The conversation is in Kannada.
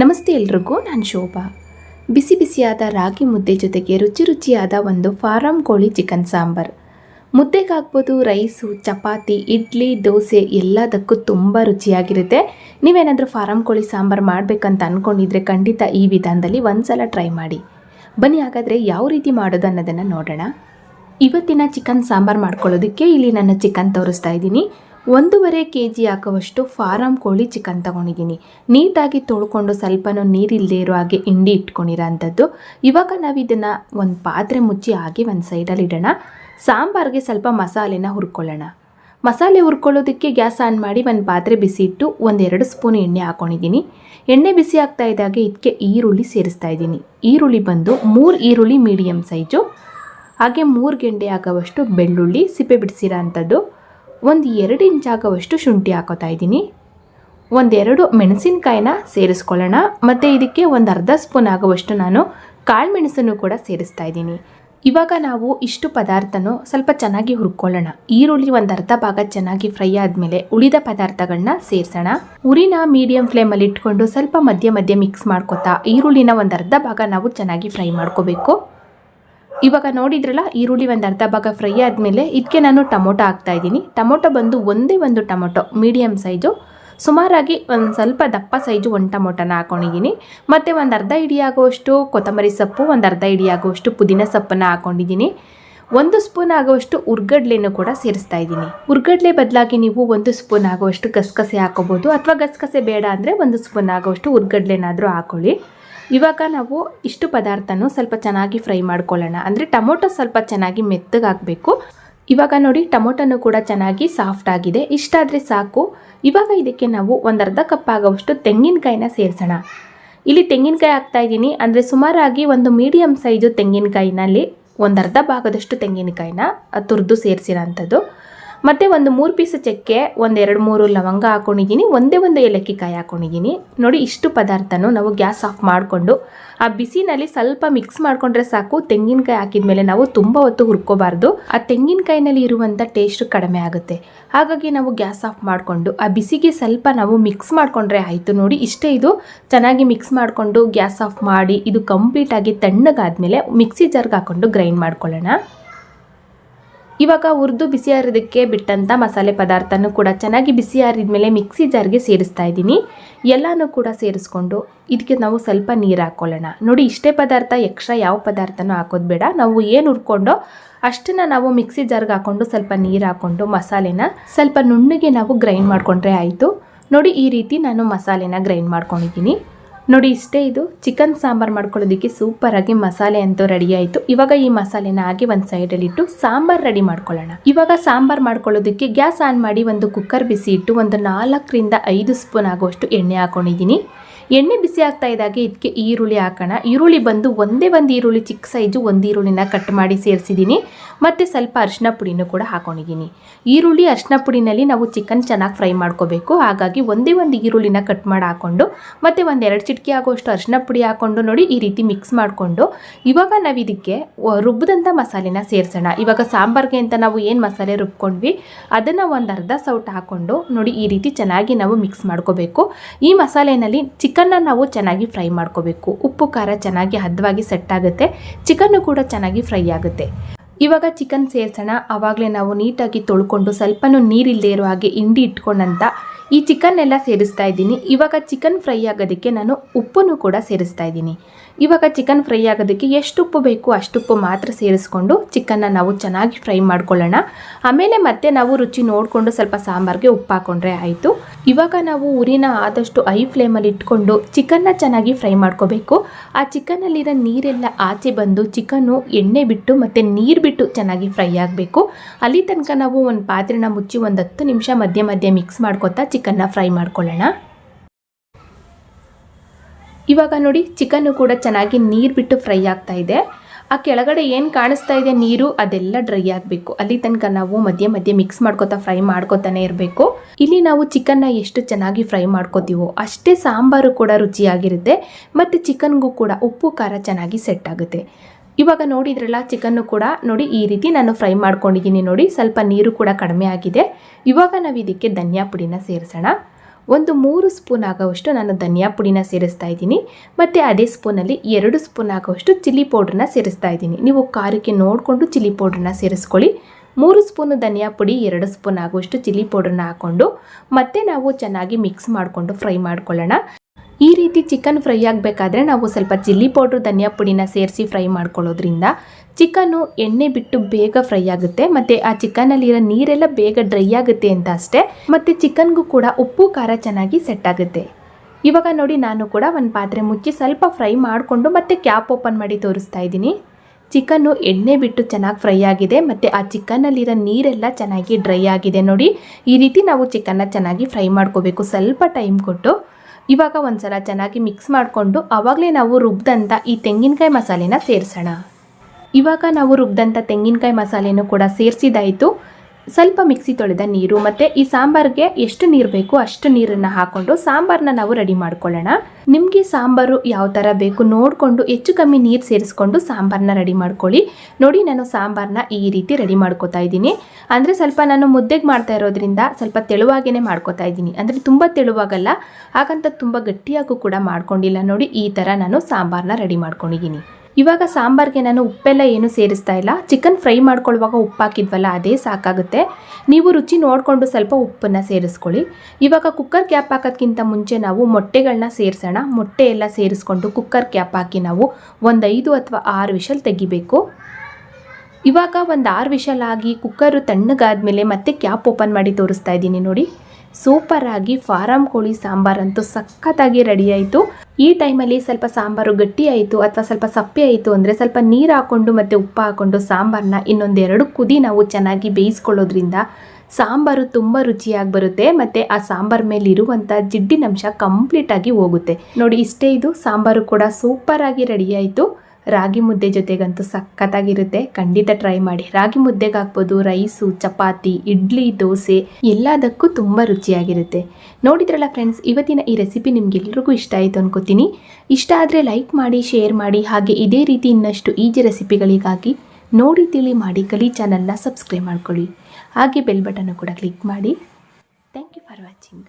ನಮಸ್ತೆ ಎಲ್ರಿಗೂ, ನಾನು ಶೋಭಾ. ಬಿಸಿ ಬಿಸಿಯಾದ ರಾಗಿ ಮುದ್ದೆ ಜೊತೆಗೆ ರುಚಿ ರುಚಿಯಾದ ಒಂದು ಫಾರಂ ಕೋಳಿ ಚಿಕನ್ ಸಾಂಬಾರ್. ಮುದ್ದೆಗಾಗ್ಬೋದು ರೈಸು, ಚಪಾತಿ, ಇಡ್ಲಿ, ದೋಸೆ ಎಲ್ಲದಕ್ಕೂ ತುಂಬ ರುಚಿಯಾಗಿರುತ್ತೆ. ನೀವೇನಾದರೂ ಫಾರಂ ಕೋಳಿ ಸಾಂಬಾರು ಮಾಡಬೇಕಂತ ಅಂದ್ಕೊಂಡಿದ್ರೆ ಖಂಡಿತ ಈ ವಿಧಾನದಲ್ಲಿ ಒಂದ್ಸಲ ಟ್ರೈ ಮಾಡಿ. ಬನ್ನಿ ಹಾಗಾದರೆ ಯಾವ ರೀತಿ ಮಾಡೋದು ಅನ್ನೋದನ್ನು ನೋಡೋಣ. ಇವತ್ತಿನ ಚಿಕನ್ ಸಾಂಬಾರು ಮಾಡ್ಕೊಳ್ಳೋದಕ್ಕೆ ಇಲ್ಲಿ ನನ್ನ ಚಿಕನ್ ತೋರಿಸ್ತಾ ಇದ್ದೀನಿ. ಒಂದೂವರೆ ಕೆ ಜಿ ಹಾಕುವಷ್ಟು ಫಾರಂ ಕೋಳಿ ಚಿಕನ್ ತೊಗೊಂಡಿದ್ದೀನಿ. ನೀಟಾಗಿ ತೊಳ್ಕೊಂಡು ಸ್ವಲ್ಪನೂ ನೀರಿಲ್ಲದೆ ಇರೋ ಹಾಗೆ ಹಿಂಡಿ ಇಟ್ಕೊಂಡಿರೋ ಅಂಥದ್ದು ಇವಾಗ ನಾವು ಇದನ್ನು ಒಂದು ಪಾತ್ರೆ ಮುಚ್ಚಿ ಹಾಗೆ ಒಂದು ಸೈಡಲ್ಲಿ ಇಡೋಣ. ಸಾಂಬಾರಿಗೆ ಸ್ವಲ್ಪ ಮಸಾಲೆನ ಹುರ್ಕೊಳ್ಳೋಣ. ಮಸಾಲೆ ಹುರ್ಕೊಳ್ಳೋದಕ್ಕೆ ಗ್ಯಾಸ್ ಆನ್ ಮಾಡಿ ಒಂದು ಪಾತ್ರೆ ಬಿಸಿ ಇಟ್ಟು ಒಂದೆರಡು ಸ್ಪೂನ್ ಎಣ್ಣೆ ಹಾಕೊಂಡಿದ್ದೀನಿ. ಎಣ್ಣೆ ಬಿಸಿ ಆಗ್ತಾ ಇದ್ದಾಗ ಇದಕ್ಕೆ ಈರುಳ್ಳಿ ಸೇರಿಸ್ತಾ ಇದ್ದೀನಿ. ಈರುಳ್ಳಿ ಬಂದು ಮೂರು ಈರುಳ್ಳಿ ಮೀಡಿಯಮ್ ಸೈಜು. ಹಾಗೆ ಮೂರು ಗೆಂಡೆ ಆಗೋವಷ್ಟು ಬೆಳ್ಳುಳ್ಳಿ, ಸಿಪ್ಪೆ ಬಿಡಿಸಿರೋ ಅಂಥದ್ದು ಒಂದು ಎರಡು ಇಂಚ್ ಆಗೋವಷ್ಟು ಶುಂಠಿ ಹಾಕೋತಾ ಇದ್ದೀನಿ. ಒಂದೆರಡು ಮೆಣಸಿನಕಾಯಿನ ಸೇರಿಸ್ಕೊಳ್ಳೋಣ. ಮತ್ತು ಇದಕ್ಕೆ ಒಂದು ಅರ್ಧ ಸ್ಪೂನ್ ಆಗುವಷ್ಟು ನಾನು ಕಾಳು ಮೆಣಸನ್ನು ಕೂಡ ಸೇರಿಸ್ತಾ ಇದ್ದೀನಿ. ಇವಾಗ ನಾವು ಇಷ್ಟು ಪದಾರ್ಥನೂ ಸ್ವಲ್ಪ ಚೆನ್ನಾಗಿ ಹುರ್ಕೊಳ್ಳೋಣ. ಈರುಳ್ಳಿ ಒಂದು ಅರ್ಧ ಭಾಗ ಚೆನ್ನಾಗಿ ಫ್ರೈ ಆದಮೇಲೆ ಉಳಿದ ಪದಾರ್ಥಗಳನ್ನ ಸೇರಿಸೋಣ. ಉರಿನ ಮೀಡಿಯಂ ಫ್ಲೇಮಲ್ಲಿ ಇಟ್ಕೊಂಡು ಸ್ವಲ್ಪ ಮಧ್ಯ ಮಧ್ಯ ಮಿಕ್ಸ್ ಮಾಡ್ಕೊತಾ ಈರುಳ್ಳಿನ ಒಂದು ಅರ್ಧ ಭಾಗ ನಾವು ಚೆನ್ನಾಗಿ ಫ್ರೈ ಮಾಡ್ಕೋಬೇಕು. ಇವಾಗ ನೋಡಿದ್ರಲ್ಲ, ಈರುಳ್ಳಿ ಒಂದು ಅರ್ಧ ಭಾಗ ಫ್ರೈ ಆದಮೇಲೆ ಇದಕ್ಕೆ ನಾನು ಟೊಮೊಟೊ ಹಾಕ್ತಾ ಇದ್ದೀನಿ. ಟೊಮೊಟೊ ಬಂದು ಒಂದೇ ಒಂದು ಟೊಮೊಟೊ ಮೀಡಿಯಮ್ ಸೈಜು ಸುಮಾರಾಗಿ ಒಂದು ಸ್ವಲ್ಪ ದಪ್ಪ ಸೈಜು ಒಂದು ಟೊಮೊಟೊನ ಹಾಕೊಂಡಿದ್ದೀನಿ. ಮತ್ತು ಒಂದು ಅರ್ಧ ಇಡಿ ಆಗುವಷ್ಟು ಕೊತ್ತಂಬರಿ ಸೊಪ್ಪು, ಒಂದು ಅರ್ಧ ಇಡಿ ಆಗುವಷ್ಟು ಪುದೀನ ಸೊಪ್ಪನ್ನು ಹಾಕೊಂಡಿದ್ದೀನಿ. ಒಂದು ಸ್ಪೂನ್ ಆಗುವಷ್ಟು ಉರ್ಗಡ್ಲೆನೂ ಕೂಡ ಸೇರಿಸ್ತಾ ಇದ್ದೀನಿ. ಉರ್ಗಡ್ಲೆ ಬದಲಾಗಿ ನೀವು ಒಂದು ಸ್ಪೂನ್ ಆಗುವಷ್ಟು ಗಸಗಸೆ ಹಾಕೋಬೋದು. ಅಥವಾ ಗಸಗಸೆ ಬೇಡ ಅಂದರೆ ಒಂದು ಸ್ಪೂನ್ ಆಗುವಷ್ಟು ಉರ್ಗಡ್ಲೆನಾದರೂ ಹಾಕೊಳ್ಳಿ. ಇವಾಗ ನಾವು ಇಷ್ಟು ಪದಾರ್ಥನೂ ಸ್ವಲ್ಪ ಚೆನ್ನಾಗಿ ಫ್ರೈ ಮಾಡ್ಕೊಳ್ಳೋಣ. ಅಂದರೆ ಟೊಮೊಟೊ ಸ್ವಲ್ಪ ಚೆನ್ನಾಗಿ ಮೆತ್ತಗಾಗಬೇಕು. ಇವಾಗ ನೋಡಿ, ಟೊಮೊಟೊನು ಕೂಡ ಚೆನ್ನಾಗಿ ಸಾಫ್ಟ್ ಆಗಿದೆ. ಇಷ್ಟಾದರೆ ಸಾಕು. ಇವಾಗ ಇದಕ್ಕೆ ನಾವು ಒಂದು ಅರ್ಧ ಕಪ್ ಆಗೋವಷ್ಟು ತೆಂಗಿನಕಾಯಿನ ಸೇರಿಸೋಣ. ಇಲ್ಲಿ ತೆಂಗಿನಕಾಯಿ ಹಾಕ್ತಾ ಇದ್ದೀನಿ. ಅಂದರೆ ಸುಮಾರಾಗಿ ಒಂದು ಮೀಡಿಯಮ್ ಸೈಜು ತೆಂಗಿನಕಾಯಿನಲ್ಲಿ ಒಂದು ಅರ್ಧ ಭಾಗದಷ್ಟು ತೆಂಗಿನಕಾಯಿನ ತುರಿದು ಸೇರಿಸಿರೋ ಅಂಥದ್ದು ಮತ್ತು ಒಂದು ಮೂರು ಪೀಸ್ ಚಕ್ಕೆ, ಒಂದೆರಡು ಮೂರು ಲವಂಗ ಹಾಕೊಂಡಿದ್ದೀನಿ. ಒಂದೇ ಒಂದು ಏಲಕ್ಕಿ ಕಾಯಿ ಹಾಕೊಂಡಿದ್ದೀನಿ. ನೋಡಿ, ಇಷ್ಟು ಪದಾರ್ಥನೂ ನಾವು ಗ್ಯಾಸ್ ಆಫ್ ಮಾಡಿಕೊಂಡು, ಆ ಬಿಸಿನಲ್ಲಿ ಸ್ವಲ್ಪ ಮಿಕ್ಸ್ ಮಾಡಿಕೊಂಡ್ರೆ ಸಾಕು. ತೆಂಗಿನಕಾಯಿ ಹಾಕಿದ ಮೇಲೆ ನಾವು ತುಂಬ ಹೊತ್ತು ಹುರ್ಕೋಬಾರ್ದು. ಆ ತೆಂಗಿನಕಾಯಿನಲ್ಲಿ ಇರುವಂಥ ಟೇಸ್ಟ್ ಕಡಿಮೆ ಆಗುತ್ತೆ. ಹಾಗಾಗಿ ನಾವು ಗ್ಯಾಸ್ ಆಫ್ ಮಾಡಿಕೊಂಡು, ಆ ಬಿಸಿಗೆ ಸ್ವಲ್ಪ ನಾವು ಮಿಕ್ಸ್ ಮಾಡಿಕೊಂಡ್ರೆ ಆಯಿತು. ನೋಡಿ, ಇಷ್ಟೇ ಇದು. ಚೆನ್ನಾಗಿ ಮಿಕ್ಸ್ ಮಾಡಿಕೊಂಡು ಗ್ಯಾಸ್ ಆಫ್ ಮಾಡಿ, ಇದು ಕಂಪ್ಲೀಟಾಗಿ ತಣ್ಣಗಾದ್ಮೇಲೆ ಮಿಕ್ಸಿ ಜಾರ್ಗೆ ಹಾಕ್ಕೊಂಡು ಗ್ರೈಂಡ್ ಮಾಡ್ಕೊಳ್ಳೋಣ. ಇವಾಗ ಹುರಿದು ಬಿಸಿ ಆರೋದಕ್ಕೆ ಬಿಟ್ಟಂಥ ಮಸಾಲೆ ಪದಾರ್ಥನೂ ಕೂಡ ಚೆನ್ನಾಗಿ ಬಿಸಿ ಆರಿದ್ಮೇಲೆ ಮಿಕ್ಸಿ ಜಾರ್ಗೆ ಸೇರಿಸ್ತಾ ಇದ್ದೀನಿ. ಎಲ್ಲನೂ ಕೂಡ ಸೇರಿಸ್ಕೊಂಡು ಇದಕ್ಕೆ ನಾವು ಸ್ವಲ್ಪ ನೀರು ಹಾಕ್ಕೊಳ್ಳೋಣ ನೋಡಿ, ಇಷ್ಟೇ ಪದಾರ್ಥ, ಎಕ್ಸ್ಟ್ರಾ ಯಾವ ಪದಾರ್ಥನೂ ಹಾಕೋದು ಬೇಡ. ನಾವು ಏನು ಹುರ್ಕೊಂಡೋ ಅಷ್ಟನ್ನು ನಾವು ಮಿಕ್ಸಿ ಜಾರ್ಗೆ ಹಾಕ್ಕೊಂಡು ಸ್ವಲ್ಪ ನೀರು ಹಾಕ್ಕೊಂಡು ಮಸಾಲೆನ ಸ್ವಲ್ಪ ನುಣ್ಣಗೆ ನಾವು ಗ್ರೈಂಡ್ ಮಾಡಿಕೊಂಡ್ರೆ ಆಯಿತು. ನೋಡಿ, ಈ ರೀತಿ ನಾನು ಮಸಾಲೆನ ಗ್ರೈಂಡ್ ಮಾಡ್ಕೊಂಡಿದ್ದೀನಿ. ನೋಡಿ, ಇಷ್ಟೇ ಇದು. ಚಿಕನ್ ಸಾಂಬಾರು ಮಾಡ್ಕೊಳ್ಳೋದಕ್ಕೆ ಸೂಪರಾಗಿ ಮಸಾಲೆ ಅಂತೂ ರೆಡಿ ಆಯಿತು. ಇವಾಗ ಈ ಮಸಾಲೆನ ಹಾಗೆ ಒಂದು ಸೈಡಲ್ಲಿ ಇಟ್ಟು ಸಾಂಬಾರು ರೆಡಿ ಮಾಡ್ಕೊಳ್ಳೋಣ. ಇವಾಗ ಸಾಂಬಾರು ಮಾಡ್ಕೊಳ್ಳೋದಕ್ಕೆ ಗ್ಯಾಸ್ ಆನ್ ಮಾಡಿ ಒಂದು ಕುಕ್ಕರ್ ಬಿಸಿ ಇಟ್ಟು ಒಂದು ನಾಲ್ಕರಿಂದ ಐದು ಸ್ಪೂನ್ ಆಗುವಷ್ಟು ಎಣ್ಣೆ ಹಾಕೊಂಡಿದ್ದೀನಿ. ಎಣ್ಣೆ ಬಿಸಿ ಆಗ್ತಾ ಇದ್ದಾಗೆ ಇದಕ್ಕೆ ಈರುಳ್ಳಿ ಹಾಕೋಣ. ಈರುಳ್ಳಿ ಬಂದು ಒಂದೇ ಒಂದು ಈರುಳ್ಳಿ ಚಿಕ್ಕ ಸೈಜು ಒಂದು ಈರುಳ್ಳಿನ ಕಟ್ ಮಾಡಿ ಸೇರಿಸಿದ್ದೀನಿ ಮತ್ತು ಸ್ವಲ್ಪ ಅರಿಶಿನ ಪುಡಿನೂ ಕೂಡ ಹಾಕೊಂಡಿದ್ದೀನಿ ಈರುಳ್ಳಿ ಅರಿಶಿನ ಪುಡಿನಲ್ಲಿ ನಾವು ಚಿಕನ್ ಚೆನ್ನಾಗಿ ಫ್ರೈ ಮಾಡ್ಕೋಬೇಕು. ಹಾಗಾಗಿ ಒಂದೇ ಒಂದು ಈರುಳ್ಳಿನ ಕಟ್ ಮಾಡಿ ಹಾಕ್ಕೊಂಡು ಮತ್ತು ಒಂದು ಎರಡು ಚಿಟಕಿ ಆಗೋಷ್ಟು ಅರಿಶಿನ ಪುಡಿ ಹಾಕ್ಕೊಂಡು ನೋಡಿ ಈ ರೀತಿ ಮಿಕ್ಸ್ ಮಾಡಿಕೊಂಡು, ಇವಾಗ ನಾವು ಇದಕ್ಕೆ ರುಬ್ಬದಂಥ ಮಸಾಲೆನ ಸೇರಿಸೋಣ. ಇವಾಗ ಸಾಂಬಾರ್ಗೆ ಅಂತ ನಾವು ಏನು ಮಸಾಲೆ ರುಬ್ಕೊಂಡ್ವಿ, ಅದನ್ನು ಒಂದು ಅರ್ಧ ಸೌಟ್ ಹಾಕ್ಕೊಂಡು ನೋಡಿ ಈ ರೀತಿ ಚೆನ್ನಾಗಿ ನಾವು ಮಿಕ್ಸ್ ಮಾಡ್ಕೋಬೇಕು. ಈ ಮಸಾಲೆನಲ್ಲಿ ಚಿಕನ್ನ ನಾವು ಚೆನ್ನಾಗಿ ಫ್ರೈ ಮಾಡ್ಕೋಬೇಕು. ಉಪ್ಪು, ಖಾರ ಚೆನ್ನಾಗಿ ಹದವಾಗಿ ಸೆಟ್ ಆಗುತ್ತೆ. ಚಿಕನ್ನು ಕೂಡ ಚೆನ್ನಾಗಿ ಫ್ರೈ ಆಗುತ್ತೆ. ಇವಾಗ ಚಿಕನ್ ಸೇರಿಸೋಣ. ಆವಾಗಲೇ ನಾವು ನೀಟಾಗಿ ತೊಳ್ಕೊಂಡು ಸ್ವಲ್ಪನೂ ನೀರಿಲ್ಲದೆ ಇರೋ ಹಾಗೆ ಹಿಂಡಿ ಇಟ್ಕೊಂಡಂತ ಈ ಚಿಕನ್ ಎಲ್ಲ ಸೇರಿಸ್ತಾ ಇದ್ದೀನಿ. ಇವಾಗ ಚಿಕನ್ ಫ್ರೈ ಆಗೋದಕ್ಕೆ ನಾನು ಉಪ್ಪನ್ನು ಕೂಡ ಸೇರಿಸ್ತಾ ಇದ್ದೀನಿ. ಇವಾಗ ಚಿಕನ್ ಫ್ರೈ ಆಗೋದಕ್ಕೆ ಎಷ್ಟು ಉಪ್ಪು ಬೇಕು ಅಷ್ಟು ಉಪ್ಪು ಮಾತ್ರ ಸೇರಿಸ್ಕೊಂಡು ಚಿಕನ್ನ ನಾವು ಚೆನ್ನಾಗಿ ಫ್ರೈ ಮಾಡ್ಕೊಳ್ಳೋಣ. ಆಮೇಲೆ ಮತ್ತೆ ನಾವು ರುಚಿ ನೋಡಿಕೊಂಡು ಸ್ವಲ್ಪ ಸಾಂಬಾರಿಗೆ ಉಪ್ಪು ಹಾಕೊಂಡ್ರೆ ಆಯಿತು. ಇವಾಗ ನಾವು ಉರಿನ ಆದಷ್ಟು ಐ ಫ್ಲೇಮಲ್ಲಿ ಇಟ್ಕೊಂಡು ಚಿಕನ್ನ ಚೆನ್ನಾಗಿ ಫ್ರೈ ಮಾಡ್ಕೋಬೇಕು. ಆ ಚಿಕನ್ನಲ್ಲಿರೋ ನೀರೆಲ್ಲ ಆಚೆ ಬಂದು ಚಿಕನ್ನು ಎಣ್ಣೆ ಬಿಟ್ಟು ಮತ್ತು ನೀರು ಬಿಟ್ಟು ಚೆನ್ನಾಗಿ ಫ್ರೈ ಆಗಬೇಕು. ಅಲ್ಲಿ ತನಕ ನಾವು ಒಂದು ಪಾತ್ರೆನ ಮುಚ್ಚಿ ಒಂದು ಹತ್ತು ನಿಮಿಷ ಮಧ್ಯ ಮಧ್ಯ ಮಿಕ್ಸ್ ಮಾಡ್ಕೊತಾ ಚಿಕನ್ನ ಫ್ರೈ ಮಾಡ್ಕೊಳ್ಳೋಣ. ಇವಾಗ ನೋಡಿ, ಚಿಕನ್ನು ಕೂಡ ಚೆನ್ನಾಗಿ ನೀರು ಬಿಟ್ಟು ಫ್ರೈ ಆಗ್ತಾ ಇದೆ. ಆ ಕೆಳಗಡೆ ಏನು ಕಾಣಿಸ್ತಾ ಇದೆ ನೀರು, ಅದೆಲ್ಲ ಡ್ರೈ ಆಗಬೇಕು. ಅಲ್ಲಿ ತನಕ ನಾವು ಮಧ್ಯೆ ಮಧ್ಯೆ ಮಿಕ್ಸ್ ಮಾಡ್ಕೋತಾ ಫ್ರೈ ಮಾಡ್ಕೋತಾನೆ ಇರಬೇಕು. ಇಲ್ಲಿ ನಾವು ಚಿಕನ್ನ ಎಷ್ಟು ಚೆನ್ನಾಗಿ ಫ್ರೈ ಮಾಡ್ಕೋತೀವೋ ಅಷ್ಟೇ ಸಾಂಬಾರು ಕೂಡ ರುಚಿಯಾಗಿರುತ್ತೆ. ಮತ್ತು ಚಿಕನ್ಗೂ ಕೂಡ ಉಪ್ಪು, ಖಾರ ಚೆನ್ನಾಗಿ ಸೆಟ್ ಆಗುತ್ತೆ. ಇವಾಗ ನೋಡಿದ್ರಲ್ಲ ಚಿಕನ್ನು ಕೂಡ ನೋಡಿ ಈ ರೀತಿ ನಾನು ಫ್ರೈ ಮಾಡ್ಕೊಂಡಿದ್ದೀನಿ ನೋಡಿ, ಸ್ವಲ್ಪ ನೀರು ಕೂಡ ಕಡಿಮೆ ಆಗಿದೆ. ಇವಾಗ ನಾವು ಇದಕ್ಕೆ ಧನಿಯಾ ಪುಡಿನ ಸೇರಿಸೋಣ. ಒಂದು ಮೂರು ಸ್ಪೂನ್ ಆಗೋವಷ್ಟು ನಾನು ಧನಿಯಾ ಪುಡಿನ ಸೇರಿಸ್ತಾ ಇದ್ದೀನಿ. ಮತ್ತು ಅದೇ ಸ್ಪೂನಲ್ಲಿ ಎರಡು ಸ್ಪೂನ್ ಆಗೋವಷ್ಟು ಚಿಲ್ಲಿ ಪೌಡ್ರನ್ನ ಸೇರಿಸ್ತಾ ಇದ್ದೀನಿ. ನೀವು ಖಾರಕ್ಕೆ ನೋಡಿಕೊಂಡು ಚಿಲ್ಲಿ ಪೌಡ್ರನ್ನ ಸೇರಿಸ್ಕೊಳ್ಳಿ. ಮೂರು ಸ್ಪೂನು ಧನಿಯಾ ಪುಡಿ, ಎರಡು ಸ್ಪೂನ್ ಆಗುವಷ್ಟು ಚಿಲ್ಲಿ ಪೌಡ್ರನ್ನ ಹಾಕ್ಕೊಂಡು, ಮತ್ತೆ ನಾವು ಚೆನ್ನಾಗಿ ಮಿಕ್ಸ್ ಮಾಡಿಕೊಂಡು ಫ್ರೈ ಮಾಡ್ಕೊಳ್ಳೋಣ. ಈ ರೀತಿ ಚಿಕನ್ ಫ್ರೈ ಆಗಬೇಕಾದ್ರೆ ನಾವು ಸ್ವಲ್ಪ ಚಿಲ್ಲಿ ಪೌಡ್ರ್, ಧನಿಯಾ ಪುಡಿನ ಸೇರಿಸಿ ಫ್ರೈ ಮಾಡ್ಕೊಳ್ಳೋದ್ರಿಂದ ಚಿಕನ್ನು ಎಣ್ಣೆ ಬಿಟ್ಟು ಬೇಗ ಫ್ರೈ ಆಗುತ್ತೆ. ಮತ್ತು ಆ ಚಿಕನಲ್ಲಿರೋ ನೀರೆಲ್ಲ ಬೇಗ ಡ್ರೈ ಆಗುತ್ತೆ ಅಂತ ಅಷ್ಟೇ. ಮತ್ತು ಚಿಕನ್ಗೂ ಕೂಡ ಉಪ್ಪು, ಖಾರ ಚೆನ್ನಾಗಿ ಸೆಟ್ ಆಗುತ್ತೆ. ಇವಾಗ ನೋಡಿ ನಾನು ಕೂಡ ಒಂದು ಪಾತ್ರೆ ಮುಚ್ಚಿ ಸ್ವಲ್ಪ ಫ್ರೈ ಮಾಡಿಕೊಂಡು ಮತ್ತೆ ಕ್ಯಾಪ್ ಓಪನ್ ಮಾಡಿ ತೋರಿಸ್ತಾ ಇದ್ದೀನಿ. ಚಿಕನ್ನು ಎಣ್ಣೆ ಬಿಟ್ಟು ಚೆನ್ನಾಗಿ ಫ್ರೈ ಆಗಿದೆ. ಮತ್ತು ಆ ಚಿಕನ್ನಲ್ಲಿರೋ ನೀರೆಲ್ಲ ಚೆನ್ನಾಗಿ ಡ್ರೈ ಆಗಿದೆ ನೋಡಿ. ಈ ರೀತಿ ನಾವು ಚಿಕನ್ನ ಚೆನ್ನಾಗಿ ಫ್ರೈ ಮಾಡ್ಕೋಬೇಕು. ಸ್ವಲ್ಪ ಟೈಮ್ ಕೊಟ್ಟು. ಇವಾಗ ಒಂದ್ಸಲ ಚೆನ್ನಾಗಿ ಮಿಕ್ಸ್ ಮಾಡಿಕೊಂಡು ಆವಾಗಲೇ ನಾವು ರುಬ್ದಂಥ ಈ ತೆಂಗಿನಕಾಯಿ ಮಸಾಲೆನ ಸೇರಿಸೋಣ. ಇವಾಗ ನಾವು ರುಬ್ದಂಥ ತೆಂಗಿನಕಾಯಿ ಮಸಾಲೆನೂ ಕೂಡ ಸೇರಿಸಿದಾಯಿತು. ಸ್ವಲ್ಪ ಮಿಕ್ಸಿ ತೊಳೆದ ನೀರು ಮತ್ತು ಈ ಸಾಂಬಾರಿಗೆ ಎಷ್ಟು ನೀರು ಬೇಕು ಅಷ್ಟು ನೀರನ್ನು ಹಾಕ್ಕೊಂಡು ಸಾಂಬಾರನ್ನ ನಾವು ರೆಡಿ ಮಾಡ್ಕೊಳ್ಳೋಣ. ನಿಮಗೆ ಸಾಂಬಾರು ಯಾವ ಥರ ಬೇಕು ನೋಡಿಕೊಂಡು ಹೆಚ್ಚು ಕಮ್ಮಿ ನೀರು ಸೇರಿಸ್ಕೊಂಡು ಸಾಂಬಾರನ್ನ ರೆಡಿ ಮಾಡ್ಕೊಳ್ಳಿ. ನೋಡಿ ನಾನು ಸಾಂಬಾರನ್ನ ಈ ರೀತಿ ರೆಡಿ ಮಾಡ್ಕೋತಾ ಇದ್ದೀನಿ. ಅಂದರೆ ಸ್ವಲ್ಪ ನಾನು ಮುದ್ದೆಗೆ ಮಾಡ್ತಾ ಇರೋದ್ರಿಂದ ಸ್ವಲ್ಪ ತೆಳುವಾಗೇ ಮಾಡ್ಕೋತಾ ಇದ್ದೀನಿ. ಅಂದರೆ ತುಂಬ ತೆಳುವಾಗಲ್ಲ, ಹಾಗಂತ ತುಂಬ ಗಟ್ಟಿಯಾಗೂ ಕೂಡ ಮಾಡ್ಕೊಂಡಿಲ್ಲ. ನೋಡಿ ಈ ಥರ ನಾನು ಸಾಂಬಾರನ್ನ ರೆಡಿ ಮಾಡ್ಕೊಂಡಿದ್ದೀನಿ. ಇವಾಗ ಸಾಂಬಾರ್ಗೆ ನಾನು ಉಪ್ಪೆಲ್ಲ ಏನು ಸೇರಿಸ್ತಾ ಇಲ್ಲ. ಚಿಕನ್ ಫ್ರೈ ಮಾಡ್ಕೊಳ್ಳುವಾಗ ಉಪ್ಪು ಹಾಕಿದ್ವಲ್ಲ, ಅದೇ ಸಾಕಾಗುತ್ತೆ. ನೀವು ರುಚಿ ನೋಡಿಕೊಂಡು ಸ್ವಲ್ಪ ಉಪ್ಪನ್ನು ಸೇರಿಸ್ಕೊಳ್ಳಿ. ಇವಾಗ ಕುಕ್ಕರ್ ಕ್ಯಾಪ್ ಹಾಕೋದ್ಕಿಂತ ಮುಂಚೆ ನಾವು ಮೊಟ್ಟೆಗಳನ್ನ ಸೇರಿಸೋಣ. ಮೊಟ್ಟೆ ಎಲ್ಲ ಸೇರಿಸ್ಕೊಂಡು ಕುಕ್ಕರ್ ಕ್ಯಾಪ್ ಹಾಕಿ ನಾವು ಒಂದು ಐದು ಅಥವಾ ಆರು ವಿಷಲ್ ತೆಗಿಬೇಕು. ಇವಾಗ ಒಂದು ಆರು ವಿಷಲ್ ಆಗಿ ಕುಕ್ಕರು ತಣ್ಣಗಾದ್ಮೇಲೆ ಮತ್ತೆ ಕ್ಯಾಪ್ ಓಪನ್ ಮಾಡಿ ತೋರಿಸ್ತಾ ಇದ್ದೀನಿ ನೋಡಿ. ಸೂಪರಾಗಿ ಫಾರಂ ಕೋಳಿ ಸಾಂಬಾರಂತೂ ಸಖತ್ತಾಗಿ ರೆಡಿಯಾಯಿತು ಈ ಟೈಮಲ್ಲಿ ಸ್ವಲ್ಪ ಸಾಂಬಾರು ಗಟ್ಟಿ ಆಯಿತು ಅಥವಾ ಸ್ವಲ್ಪ ಸಪ್ಪೆ ಆಯಿತು ಅಂದರೆ ಸ್ವಲ್ಪ ನೀರು ಹಾಕ್ಕೊಂಡು ಮತ್ತು ಉಪ್ಪು ಹಾಕ್ಕೊಂಡು ಸಾಂಬಾರನ್ನ ಇನ್ನೊಂದೆರಡು ಕುದಿ ನಾವು ಚೆನ್ನಾಗಿ ಬೇಯಿಸ್ಕೊಳ್ಳೋದ್ರಿಂದ ಸಾಂಬಾರು ತುಂಬ ರುಚಿಯಾಗಿ ಬರುತ್ತೆ ಮತ್ತು ಆ ಸಾಂಬಾರ್ ಮೇಲೆ ಇರುವಂಥ ಕಂಪ್ಲೀಟಾಗಿ ಹೋಗುತ್ತೆ. ನೋಡಿ ಇಷ್ಟೇ ಇದು, ಸಾಂಬಾರು ಕೂಡ ಸೂಪರಾಗಿ ರೆಡಿಯಾಯಿತು ರಾಗಿ ಮುದ್ದೆ ಜೊತೆಗಂತೂ ಸಖತ್ತಾಗಿರುತ್ತೆ. ಖಂಡಿತ ಟ್ರೈ ಮಾಡಿ. ರಾಗಿ ಮುದ್ದೆಗೆ ಹಾಕ್ಬೋದು ರೈಸು, ಚಪಾತಿ, ಇಡ್ಲಿ, ದೋಸೆ, ಎಲ್ಲದಕ್ಕೂ ತುಂಬ ರುಚಿಯಾಗಿರುತ್ತೆ. ನೋಡಿದ್ರಲ್ಲ ಫ್ರೆಂಡ್ಸ್ ಇವತ್ತಿನ ಈ ರೆಸಿಪಿ ನಿಮ್ಗೆಲ್ರಿಗೂ ಇಷ್ಟ ಆಯಿತು ಅನ್ಕೋತೀನಿ. ಇಷ್ಟ ಆದರೆ ಲೈಕ್ ಮಾಡಿ ಶೇರ್ ಮಾಡಿ, ಹಾಗೆ ಇದೇ ರೀತಿ ಇನ್ನಷ್ಟು ಈಜಿ ರೆಸಿಪಿಗಳಿಗಾಗಿ ನೋಡಿ, ತಿಳಿ ಮಾಡಿ, ಕಲಿ ಚಾನಲ್ನ ಸಬ್ಸ್ಕ್ರೈಬ್ ಮಾಡ್ಕೊಳ್ಳಿ. ಹಾಗೆ ಬೆಲ್ ಬಟನ್ನು ಕೂಡ ಕ್ಲಿಕ್ ಮಾಡಿ. Thank you for watching